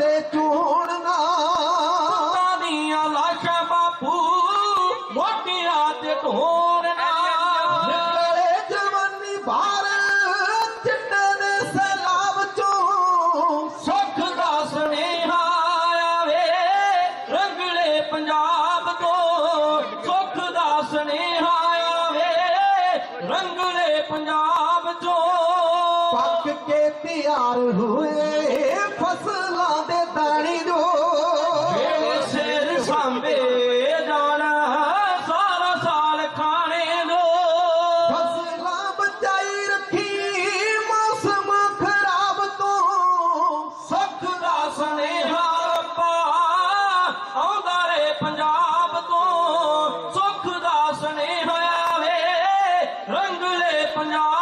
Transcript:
ते चूड़ना बापू मोटियाँ ते ढोड़ना निकले जवानी भार चिट्टे चो सुख दा सुनेहा रंगले पंजाब तो। सुख दा सुनेहा रंगले पंजाब तो। पक के तैयार हुए ਅੰਬੇ ਜਾਣਾ ਸਾਰਾ ਸਾਲ ਖਾਣੇ ਨੂੰ। ਫਸਲਾਂ ਬਚਾਈ ਰੱਖੀ ਮੌਸਮ ਖਰਾਬ ਤੋਂ। ਸੁੱਖ ਦਾ ਸੁਨੇਹਾ ਰੱਬਾ ਆਉਂਦਾ ਰੇ ਪੰਜਾਬ ਤੋਂ। ਸੁੱਖ ਦਾ ਸੁਨੇਹਾ ਆਵੇ ਰੰਗਲੇ ਪੰਜਾਬ